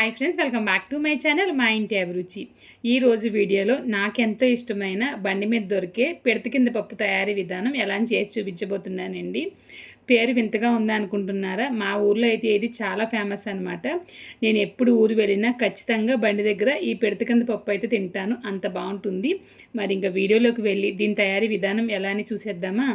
Hi friends welcome back to my channel మా ఇంటి అభిరుచి. ఈ రోజు వీడియోలో నాకెంతో ఇష్టమైన బండి మీద దొరికే పిడత కింద పప్పు తయారీ విధానం ఎలా అని చేసి చూపించబోతున్నానండి. పేరు వింతగా ఉందా అనుకుంటున్నారా? మా ఊర్లో అయితే ఇది చాలా ఫేమస్ అనమాట నేను ఎప్పుడు ఊరు వెళ్ళినా ఖచ్చితంగా బండి దగ్గర ఈ పిడత కింద పప్పు అయితే తింటాను. అంత బాగుంటుంది. మరి ఇంకా వీడియోలోకి వెళ్ళి దీని తయారీ విధానం ఎలా అని చూసేద్దామా?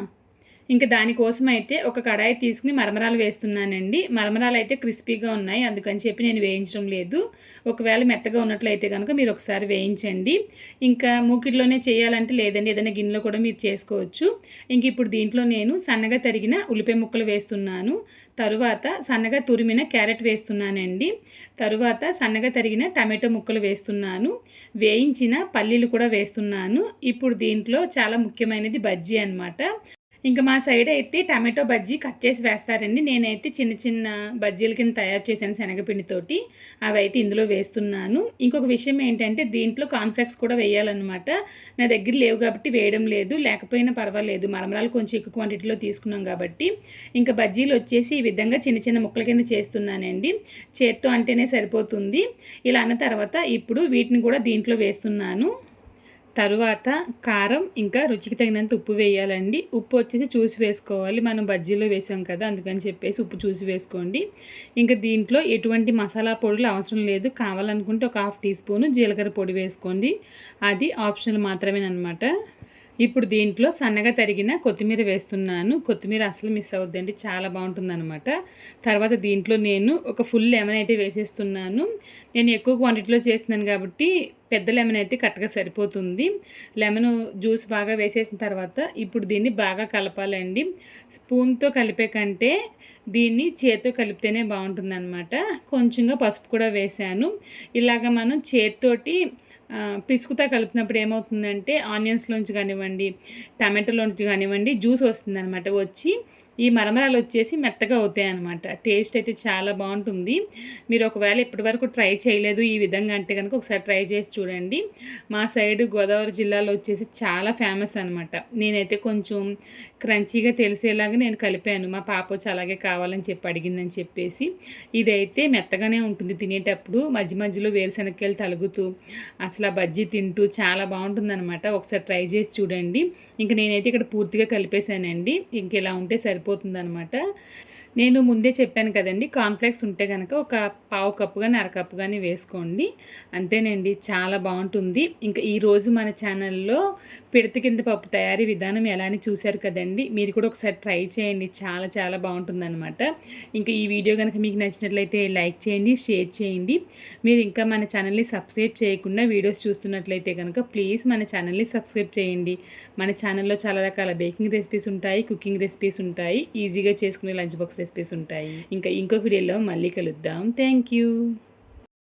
ఇంకా దానికోసం అయితే ఒక కడాయి తీసుకుని మరమరాలు వేస్తున్నానండి. మరమరాలు అయితే క్రిస్పీగా ఉన్నాయి. అందుకని చెప్పి నేను వేయించడం లేదు. ఒకవేళ మెత్తగా ఉన్నట్లయితే కనుక మీరు ఒకసారి వేయించండి. ఇంకా మూకిట్లోనే చేయాలంటే లేదండి ఏదైనా గిన్నెలో కూడా మీరు చేసుకోవచ్చు. ఇంక ఇప్పుడు దీంట్లో నేను సన్నగా తరిగిన ఉల్లిపాయ ముక్కలు వేస్తున్నాను. తరువాత సన్నగా తురిమిన క్యారెట్ వేస్తున్నానండి. తరువాత సన్నగా తరిగిన టమాటో ముక్కలు వేస్తున్నాను. వేయించిన పల్లీలు కూడా వేస్తున్నాను. ఇప్పుడు దీంట్లో చాలా ముఖ్యమైనది బజ్జీ అనమాట ఇంకా మా సైడ్ అయితే టమాటో బజ్జీ కట్ చేసి వేస్తారండి. నేనైతే చిన్న చిన్న బజ్జీల కింద తయారు చేశాను శనగపిండితోటి. అవి అయితే ఇందులో వేస్తున్నాను. ఇంకొక విషయం ఏంటంటే దీంట్లో కాన్ఫ్లెక్స్ కూడా వేయాలన్నమాట. నా దగ్గర లేవు కాబట్టి వేయడం లేదు. లేకపోయినా పర్వాలేదు. మరమరాలు కొంచెం ఎక్కువ క్వాంటిటీలో తీసుకున్నాం కాబట్టి. ఇంకా బజ్జీలు వచ్చేసి ఈ విధంగా చిన్న చిన్న ముక్కల కింద చేస్తున్నానండి. చేత్తో అంటేనే సరిపోతుంది. ఇలా అన్న తర్వాత ఇప్పుడు వీటిని కూడా దీంట్లో వేస్తున్నాను. తరువాత కారం ఇంకా రుచికి తగినంత ఉప్పు వేయాలండి. ఉప్పు వచ్చేసి చూసి వేసుకోవాలి. మనం బజ్జీలో వేసాం కదా అందుకని చెప్పేసి ఉప్పు చూసి వేసుకోండి. ఇంకా దీంట్లో ఎటువంటి మసాలా పొడులు అవసరం లేదు. కావాలనుకుంటే ఒక హాఫ్ టీ స్పూను జీలకర్ర పొడి వేసుకోండి. అది ఆప్షనల్ మాత్రమేనమాట ఇప్పుడు దీంట్లో సన్నగా తరిగిన కొత్తిమీర వేస్తున్నాను. కొత్తిమీర అసలు మిస్ అవుద్దండి. చాలా బాగుంటుందన్నమాట. తర్వాత దీంట్లో నేను ఒక ఫుల్ లెమన్ అయితే వేసేస్తున్నాను. నేను ఎక్కువ క్వాంటిటీలో చేస్తున్నాను కాబట్టి పెద్ద లెమన్ అయితే కరెక్ట్గా సరిపోతుంది. లెమన్ జ్యూస్ బాగా వేసేసిన తర్వాత ఇప్పుడు దీన్ని బాగా కలపాలండి. స్పూన్తో కలిపే కంటే దీన్ని చేత్తో కలిపితేనే బాగుంటుందన్నమాట. కొంచెంగా పసుపు కూడా వేసాను ఇలాగ మనం చేత్తోటి పిసుకుతా కలిపినప్పుడు ఏమవుతుందంటే ఆనియన్స్లోంచి కానివ్వండి టమాటోలోంచి కానివ్వండి జ్యూస్ వస్తుందనమాట వచ్చి ఈ మరమరాలు వచ్చేసి మెత్తగా అవుతాయి అనమాట టేస్ట్ అయితే చాలా బాగుంటుంది. మీరు ఒకవేళ ఇప్పటి వరకు ట్రై చేయలేదు ఈ విధంగా అంటే కనుక ఒకసారి ట్రై చేసి చూడండి. మా సైడ్ గోదావరి జిల్లాలో వచ్చేసి చాలా ఫేమస్ అనమాట నేనైతే కొంచెం క్రంచీగా తెలిసేలాగా నేను కలిపాను. మా పాప వచ్చి అలాగే కావాలని చెప్పి అడిగిందని చెప్పేసి. ఇదైతే మెత్తగానే ఉంటుంది తినేటప్పుడు. మధ్య మధ్యలో వేరుశనక్కాయలు తలుగుతూ అసలు ఆ బజ్జీ తింటూ చాలా బాగుంటుందన్నమాట. ఒకసారి ట్రై చేసి చూడండి. ఇంక నేనైతే ఇక్కడ పూర్తిగా కలిపేశానండి. ఇంకెలా ఉంటే సరిపోతుంది. అనమాట నేను ముందే చెప్పాను కదండి కాన్ఫ్లెక్స్ ఉంటే కనుక ఒక పావు కప్పు కానీ అరకప్పు కానీ వేసుకోండి. అంతేనండి చాలా బాగుంటుంది. ఇంకా ఈరోజు మన ఛానల్లో పిడత కింద పప్పు తయారీ విధానం ఎలా అని చూశారు కదండి మీరు కూడా ఒకసారి ట్రై చేయండి. చాలా చాలా బాగుంటుందన్నమాట. ఇంకా ఈ వీడియో కనుక మీకు నచ్చినట్లయితే లైక్ చేయండి షేర్ చేయండి. మీరు ఇంకా మన ఛానల్ని సబ్స్క్రైబ్ చేయకుండా వీడియోస్ చూస్తున్నట్లయితే కనుక ప్లీజ్ మన ఛానల్ని సబ్స్క్రైబ్ చేయండి. మన ఛానల్లో చాలా రకాల బేకింగ్ రెసిపీస్ ఉంటాయి కుకింగ్ రెసిపీస్ ఉంటాయి ఈజీగా చేసుకునే లంచ్ బాక్స్ రెసిపీస్ ఉంటాయి. ఇంకా ఇంకొక వీడియోలో మళ్ళీ కలుద్దాం. Thank Thank you.